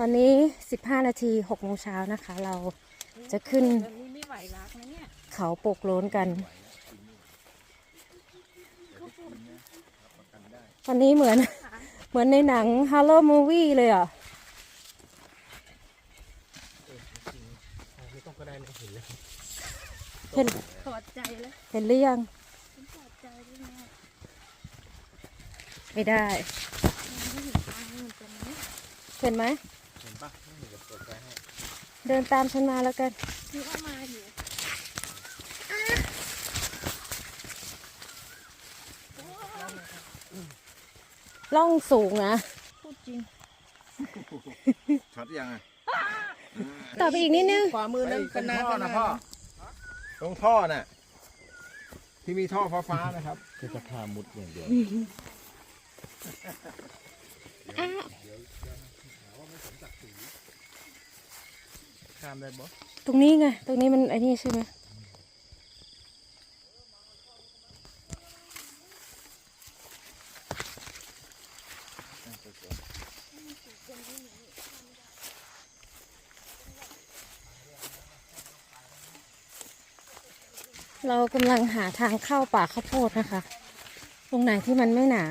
ตอนนี้ 15 นาที6โมงเช้านะคะ เราจะขึ้นแบบนี้ไม่ไหวรักนะเนี่ยเขาโปกโล้นกัน ตอนนี้เหมือน เหมือนในหนัง Hello Movie เลยอะไม่ต้องก็ได้นะเห็นแล้วเห็นถอดใจเลยเห็นหรือยังฉันถอดใจได้ไงไม่ได้มันไม่เห็นทางเหมือนกันนะเห็นไหม เดินตามฉันมาแล้วกันที่ว่ามาอยู่ล่องสูงนะพูดจริงช็อตยังอะต่อไปอีกนิดนึงขวามือนั่นตรงท่อนะพ่อตรงท่อน่ะ ที่มีท่อฟ้าๆนะครับ คือจะพามุดอย่างเดียว ข้ามได้บ่ตรงนี้ไง ตรงนี้มันไอ้นี่ใช่ไหมเรากำลังหาทางเข้าป่าข้าวโพดนะคะ ตรงไหนที่มันไม่หนา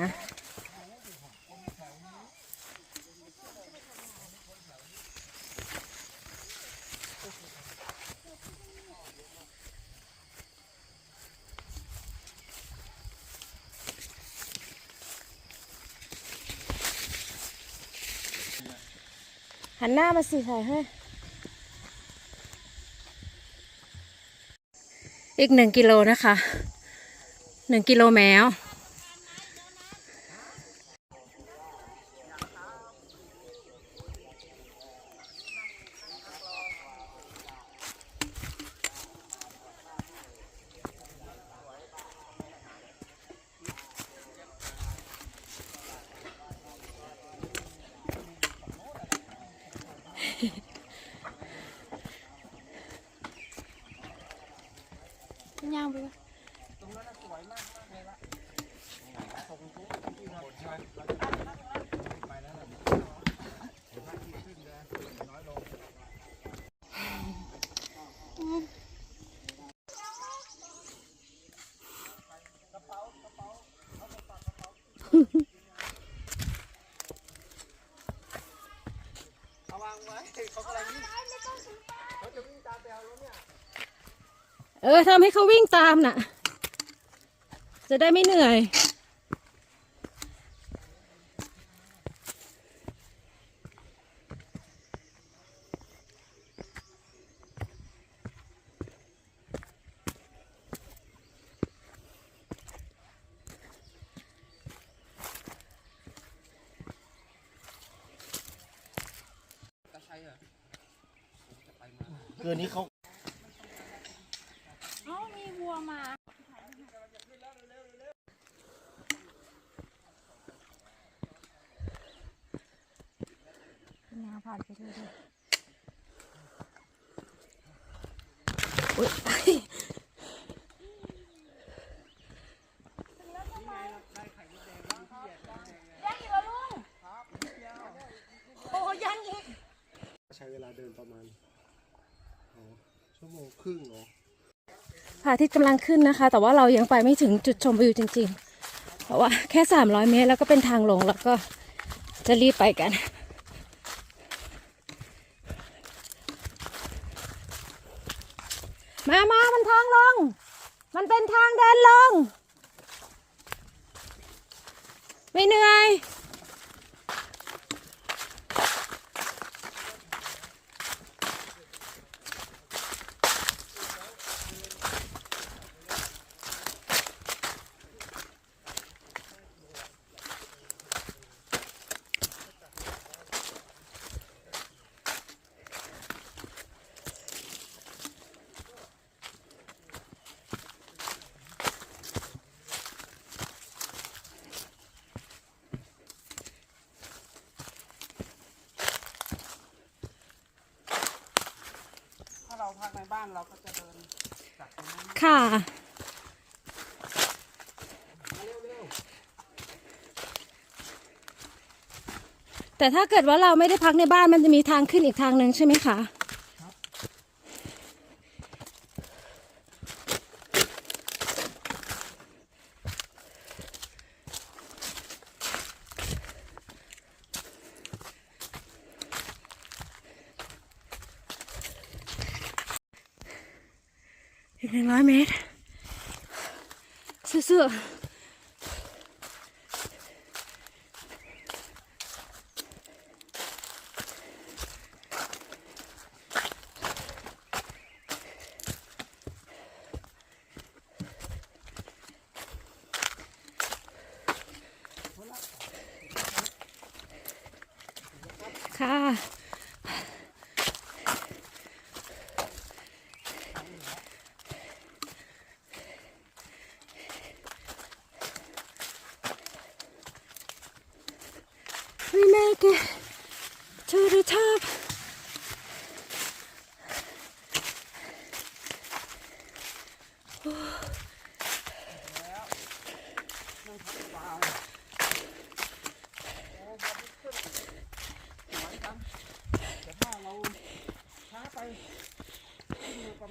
หันหน้ามาสิถ่ายให้อีกหนึ่งกิโลนะคะหนึ่งกิโลแมว เออทำให้เขาวิ่งตามน่ะ จะได้ไม่เหนื่อย เกินนี้เขา เอ้ามีวัวมา แนว ผ่านไปเรื่อยโอ้ยังอีกใช้เวลาเดินประมาณชั่วโมงครึ่งเหรอพระอาทิตย์กำลังขึ้นนะคะ แต่ว่าเรายังไปไม่ถึงจุดชมวิวจริง ๆ เพราะว่าแค่ 300 เมตรแล้วก็เป็นทางลงแล้วก็จะรีบไปกัน มา มา มันทางลง มันเป็นทางเดินลง ไม่เหนื่อย ถ้าเราพักในบ้านเราก็จะเดินจากตรงนั้น ค่ะ แต่ถ้าเกิดว่าเราไม่ได้พักในบ้านมันจะมีทางขึ้นอีกทางหนึ่งใช่ไหมคะ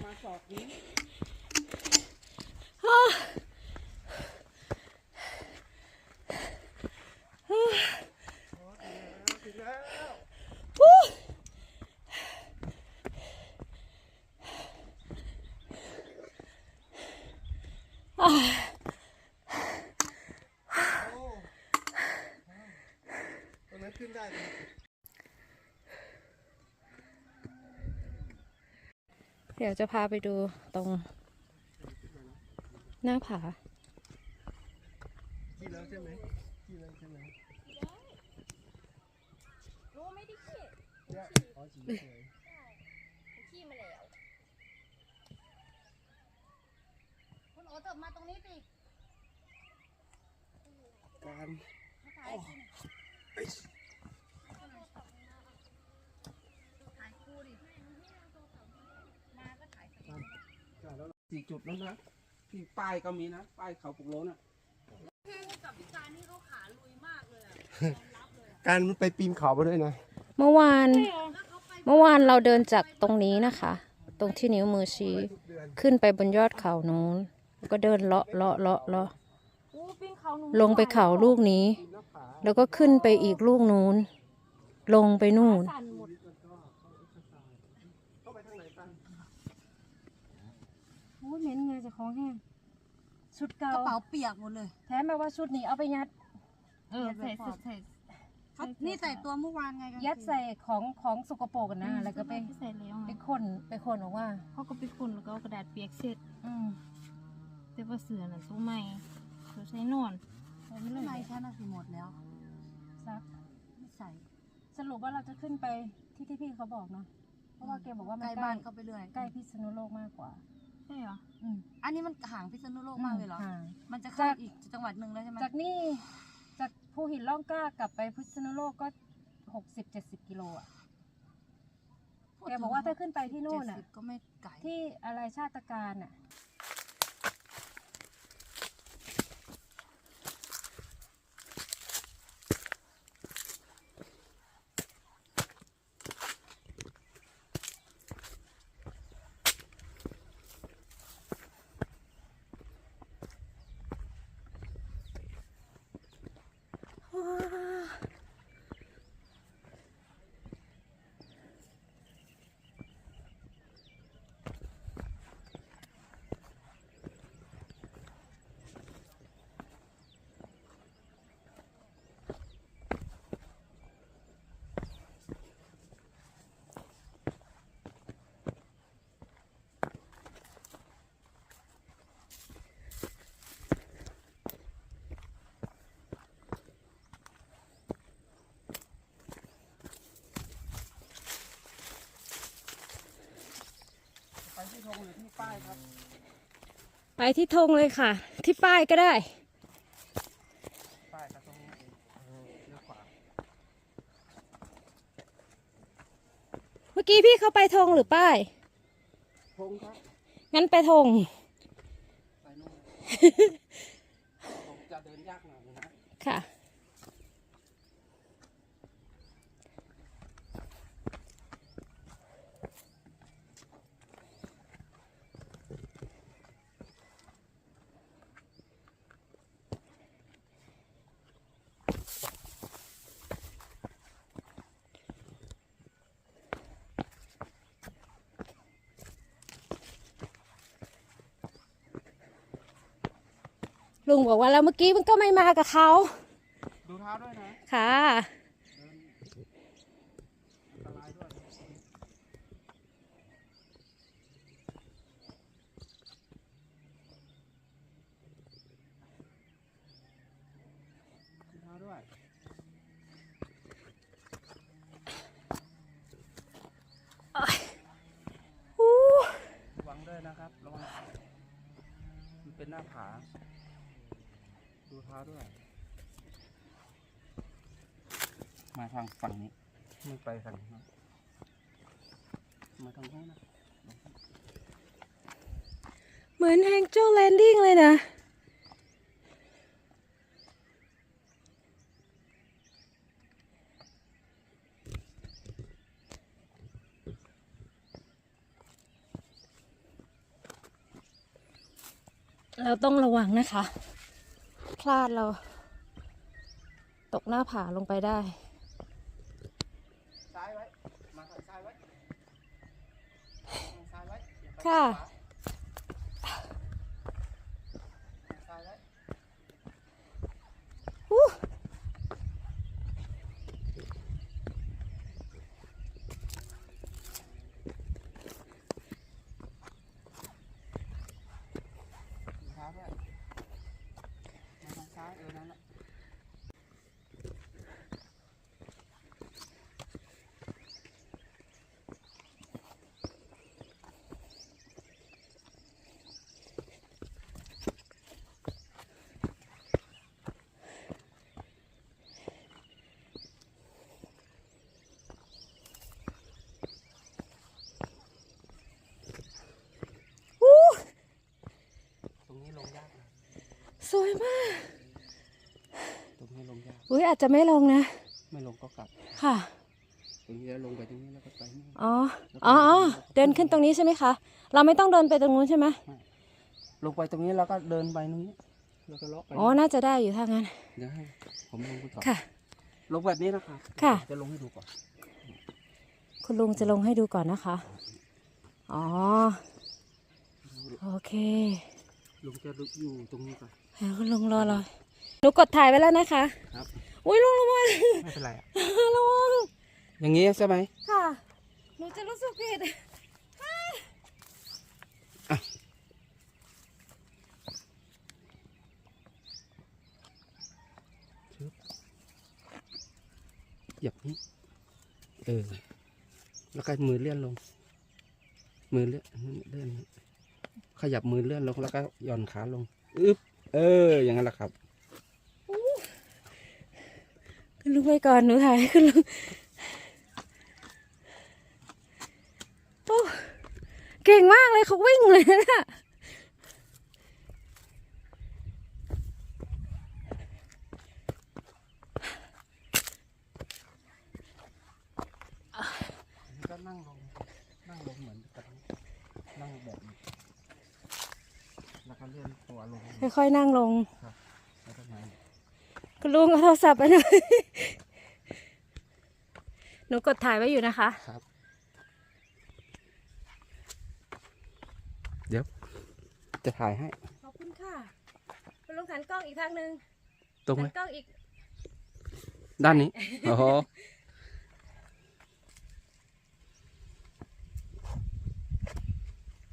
my coffee. Oh. Ah. เดี๋ยวจะพาไปดูตรงหน้าผาขี่แล้วใช่ไหมขี่แล้วใช่ไหมรู้ไม่ได้ขี้เนี่ยอ๋อขี่เฉยขี้มาแล้วคุณโอเติบมาตรงนี้สิการ มาถ่ายกินถ่ายคู่ดิ มาก็ถ่ายไป การแล้ว สี่จุดแล้วนะที่ป้ายก็มีนะ ป้ายเขาปลุกโล้นอะกับพี่การนี่เขาขาลุยมากเลยอะการมันไปปีนเขามาด้วยนะ เมื่อวานเมื่อวานเราเดินจากตรงนี้นะคะ ตรงที่นิ้วมือชี้ทุกเดือนขึ้นไปบนยอดเขานู้นแล้วก็เดินเลาะเลาะเลาะเลาะโอ้ปิ้งเขาหนูลงไปเขาลูกนี้ปีนหน้าผาแล้วก็ขึ้นไปอีกลูกนู้น ลงไปนู่น สั่นหมด เข้าไปทางไหนกัน โอ้ยเหม็นไงจะ ของแห้งชุดเก่ากระเป๋าเปียกหมดเลยแถมแบบว่าชุดนี้เอาไปยัด เออใส่ใส่ใส่นี่ใส่ตัวเมื่อวานไงกางเกงยัดใส่ของของสกปรกอะนะแล้วก็ไปใส่แล้วไปคนไปคนออกว่าเขาก็ไปคุณแล้วก็เอากระดาษเปียกเสร็จอืมแต่ว่าเสือน่ะสู้ไม่เสือใช้นอนใส่ไปเลยในฉันน่ะสิหมดแล้ว ซัก ไม่ใส่ สรุปว่าเราจะขึ้นไปที่ที่พี่เขาบอกเนาะเพราะว่าแกบอกว่ามันใกล้ใกล้บ้านเข้าไปเรื่อย ใกล้พิษณุโลกมากกว่าใช่เหรอ อืมอันนี้มันห่างพิษณุโลกมากเลยเหรอ ห่าง มันจะเข้าอีกจังหวัดหนึ่งแล้วใช่ไหมจากนี่จากภูหินล่องกล้ากลับไปพิษณุโลกก็หกสิบเจ็ดสิบกิโลอะแกบอกว่าถ้าขึ้นไปที่นู่นอะ เจ็ดสิบก็ไม่ไกลที่อะไรชาติการอะ ที่ธงหรือที่ป้ายครับ ไปที่ธงเลยค่ะ ที่ป้ายก็ได้ ป้ายครับตรงนี้เองเออเลี้ยวขวาเมื่อกี้พี่เขาไปธงหรือป้าย ธงครับงั้นไปธง ไปนู่น ผมจะเดินยากหน่อยนะ ค่ะ ลุงบอกว่าแล้วเมื่อกี้มันก็ไม่มากับเขาดูเท้าด้วยนะค่ะอันตรายด้วยดูเท้าด้วยอู้ระวังด้วยนะครับระวังมันเป็นหน้าผา ดูเท้าด้วย มาทางฝั่งนี้ไม่ไปฝั่งนี้นมาทางนี้นะเหมือนแฮงเจ l แลนดิ้งเลยนะ เราต้องระวังนะคะพ ลาดเรา ตกหน้าผาลงไปได้ซ้ายไว้ มาทางซ้ายไว้ทางซ้ายไว้อย่าไป ค่ะ ทางซ้ายไว้ อู้ ดูเท้าด้วยมาทางซ้ายเออนั่นแหละ อู้ ตรงนี้ลงยากนะ สวยมากตรงนี้ลงยากอุ้ยอาจจะไม่ลงนะ ไม่ลงก็กลับ ค่ะ ตรงนี้แล้วลงไปตรงนี้แล้วก็ไปนี่ อ๋อ อ๋ออ๋อเดินขึ้นตรงนี้ใช่ไหมคะ เราไม่ต้องเดินไปตรงนู้นใช่ไหมลงไปตรงนี้แล้วก็เดินไปตรงนี้ แล้วก็เลาะไปอ๋อ น่าจะได้อยู่ถ้างั้น เดี๋ยวให้ผมลงไปก่อนค่ะ ลงแบบนี้นะครับค่ะ จะลงให้ดูก่อน คุณลุงจะลงให้ดูก่อนนะคะ อ๋อ โอเคลุงจะอยู่ตรงนี้ก่อน เดี๋ยวคุณลุงรอรอหนูกดถ่ายไว้แล้วนะคะครับ อุ้ยลุงระวังไม่เป็นไรอะระวังอย่างนี้ใช่ไหมค่ะ หนูจะรู้สึกผิดเหยียบนี้ เออ แล้วก็มือเลื่อนลง มือเลื่อนเลื่อนนี้ขยับมือเลื่อนลงแล้วก็หย่อนขาลง อึ๊บ เออ อย่างนั้นแหละครับคุณลุงไปก่อนหนูถ่ายให้คุณลุงโอ้เก่งมากเลยเขาวิ่งเลยนะ ก็นั่งลง นั่งลงเหมือนกันนั่งแบบนี้แล้วก็เลื่อนตัวลง ค่อยๆนั่งลงแล้วก็นั่งคุณลุงเอาโทรศัพท์ไปหน่อยหนูกดถ่ายไว้อยู่นะคะ ครับ เดี๋ยว จะถ่ายให้ ขอบคุณค่ะคุณลุงหันกล้องอีกทางหนึ่งตรงไหมหันกล้องอีก ด้านนี้ โอ้โห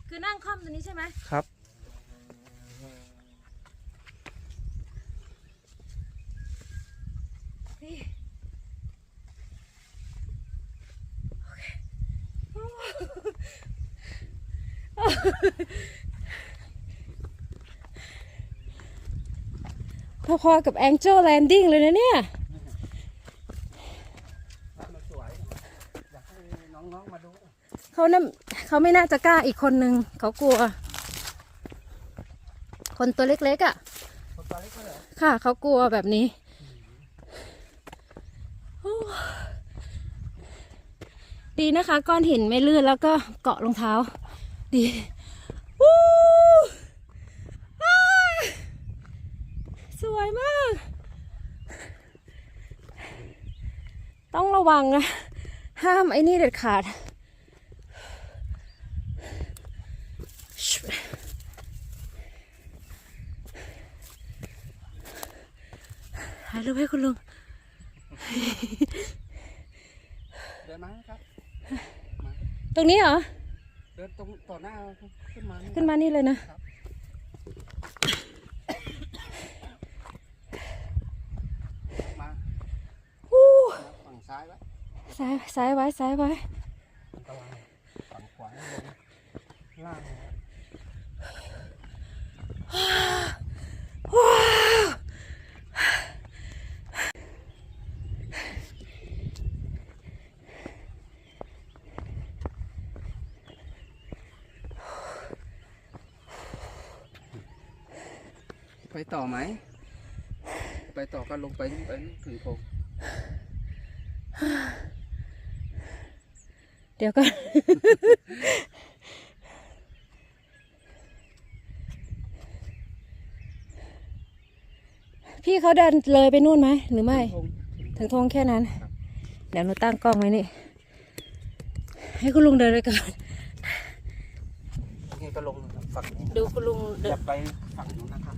คือนั่งคล่อมตัวนี้ใช่ไหมครับ นี่ พอๆกับ Angel Landing เลยนะเนี่ยมันสวยอยากให้น้องๆมาดูเขาน่ะเขาไม่น่าจะกล้าอีกคนนึง เขากลัว คนตัวเล็กๆอะ่ะคนตัวเล็กเลยเหรอค่ะ เขากลัวแบบนี้โอ้ ดีนะคะ ก้อนหินไม่ลื่นแล้วก็เกาะรองเท้า ดีวู้าสวยมาก ต้องระวังนะ ห้ามไอ้นี่เด็ดขาด ถ่ายรูปให้คุณลุง เดินมาครับ ตรงนี้เหรอ เดินตรงต่อหน้าขึ้นมาขึ้นมานี่เลยนะ มาอู้ฝั่งซ้ายไว้ซ้ายซ้ายไว้ซ้ายไว้อันตรายฝั่งขวาลงล่าง ไปต่อไหม ไปต่อก็ลงไปไปถึงโพงเดี๋ยวก่อนพี่เขาเดินเลยไปนู่นไหม หรือไม่โพงถึงธงแค่นั้น เดี๋ยวหนูตั้งกล้องไว้นี่ ให้คุณลุงเดินไปก่อนนี่ก็ลงฝั่งนี้ดูคุณลุงเดิอนย่าไปฝั่งนู้นนะครับ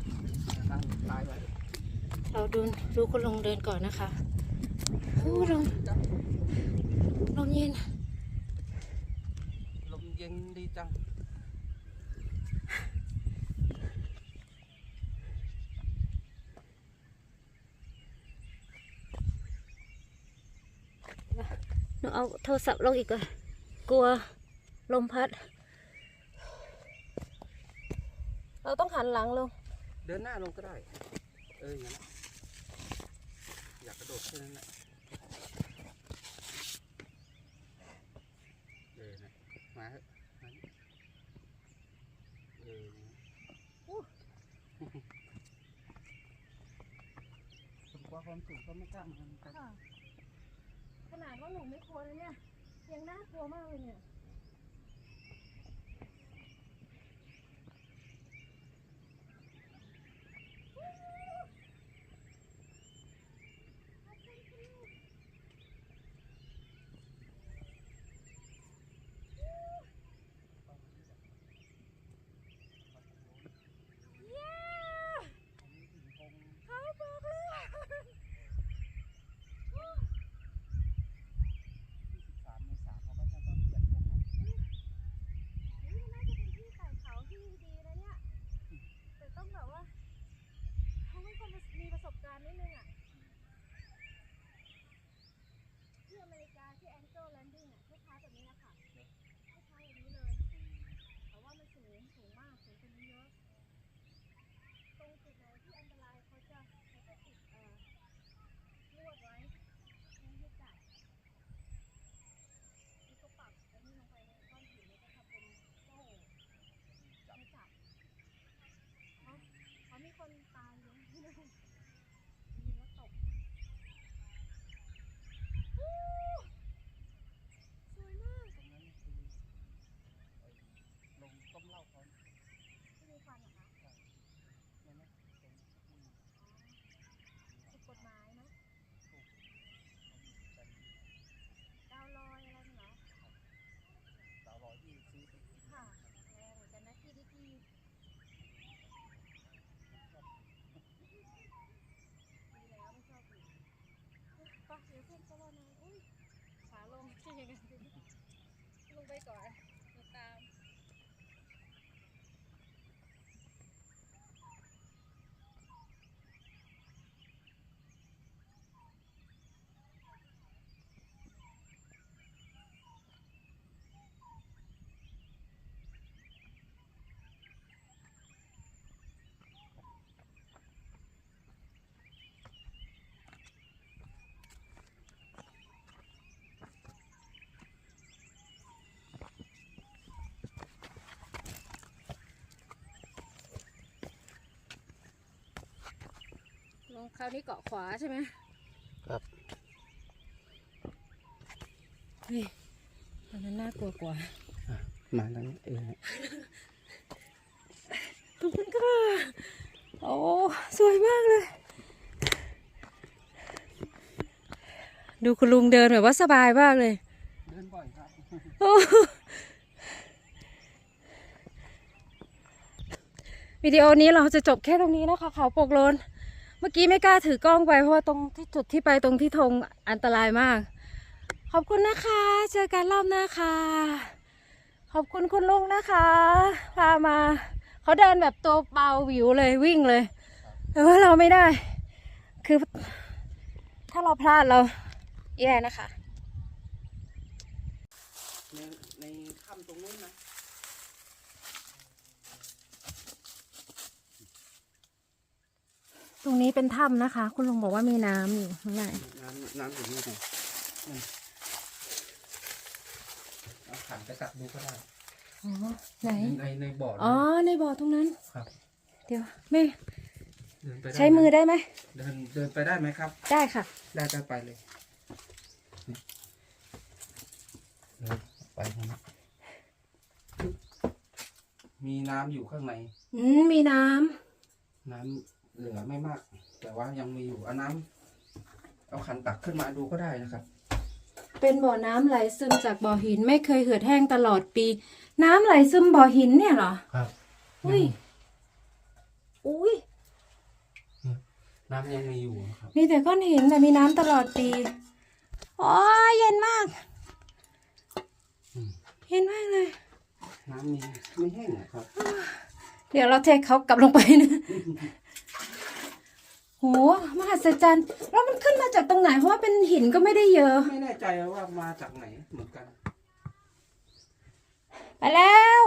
ตั้งซ้ายไว้ เราดูดูคุณลุงเดินก่อนนะคะโอ้ลมลมเย็น ลมเย็นดีจัง หนูเอาโทรศัพท์ลงอีกก่อนกลัวลมพัด เราต้องหันหลังลง เดินหน้าลงก็ได้ เอออย่างนั้นนะอยากก ระโดดแค่นั้นแหละเออนะมาเถอะมาเออผมกลัวความสูงก็ไม่กล้าเหมือนกันขนาดว่าหนูไม่กลัวเลยเนี่ย ยังน่ากลัวมากเลยเนี่ย สามเมษาเขาก็จะตอนเจ็ดโมงนะ นี่น่าจะเป็นที่ไต่เขาที่ดีนะเนี่ย แต่ต้องแบบว่าเขาไม่คนมีประสบ การณ์นิดนึงอะที่อเมริกาที่แองเกิลแลนดิ้งอะคล้ายๆแบบนี้นะคะคล้ายๆแบบนี้เลยแต่ว่ามันสูงสูงมากสูงกว่านี้เยอะตรงจุดไหนที่อันตรายเขาจะเขาจะติดเอ่อลวดไว้ไม่ให้จับนี่ก็ปักอันนี้ลงไปในก้อนหินแล้วก็ทำเป็นโซ่ไม่จับเขาเขามีคนตายเยอะที่นั่นยินแล้วตกวู้สวยมาก ตรงนั้นคือไอ้ลงต้มเหล้าเขา ที่มีควันเหรอคะ เนี่ยนะตรงที่ ผิดกฎหมายนะ ถูกเป็น ดาวลอยอะไรเหรอ สาวร้อยที่ซื้อไปกิน ค่ะแรงเหมือนกันนะที่ที่ที่ดีแล้วไม่ชอบอีกปะเดี๋ยวเพื่อนก็ว่านะอุ้ยขาลงใช่ยังไง ล ลงคราวนี้เกาะขวาใช่ไหมครับเฮ้ยอันนั้นน่ากลัวกว่ามาแล้วเออขอบคุณค่ะโอ้สวยมากเลย ดูคุณลุงเดินแบบว่าสบายมากเลย เดินบ่อยครับโอ้วิดีโอนี้เราจะจบแค่ตรงนี้นะคะเขาปกโลน มื่อกี้ไม่กล้าถือกล้องไปเพราะว่าตรงที่จุดที่ไปตรงที่ธงอันตรายมาก ขอบคุณนะคะ เจอกันรอบหน้าค่ะ ขอบคุณคุณลุงนะคะ พามา เขาเดินแบบตัวเบาวิวเลยวิ่งเลย แต่ว่าเราไม่ได้ คือถ้าเราพลาดเราแย่นะคะ ในในถ้ำตรงนู้นนะ ตรงนี้เป็นถ้ำนะคะ คุณลุงบอกว่ามีน้ำอยู่ข้างในน้ำน้ำอยู่นี่ไงนั่นเอาขันไปตักดูก็ได้อ๋อไหน ในในบ่อนะอ๋อ ในบ่อตรงนั้น ครับ เดี๋ยวไม่เดินไปได้ใช้มือได้ไหม เดินเดินไปได้ไหมครับ ได้ค่ะ ได้ก็ไปเลยนี่เดินไปตรงนี้มีน้ำอยู่ข้างใน อืมมีน้ำน้ำ เหลือไม่มาก แต่ว่ายังมีอยู่เอาน้ำเอาขันตักขึ้นมาดูก็ได้นะครับ เป็นบ่อน้ำไหลซึมจากบ่อหินไม่เคยเหือดแห้งตลอดปี น้ำไหลซึมบ่อหินเนี่ยเหรอครับ อุ้ยอุ้ยน้ำยังมีอยู่นะครับ มีแต่ก้อนหินแต่มีน้ำตลอดปีอ๋อเย็นมากอืม เย็นมากเลย น้ำมีไม่แห้งนะครับ เดี๋ยวเราเทเขากลับลงไปนะ โหมหัศจรรย์แล้วมันขึ้นมาจากตรงไหนเพราะว่าเป็นหินก็ไม่ได้เยอะ ไม่แน่ใจว่ามาจากไหนเหมือนกัน ไปแล้ว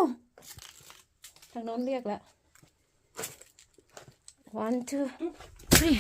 ทางโน้นเรียกแล้ว one two three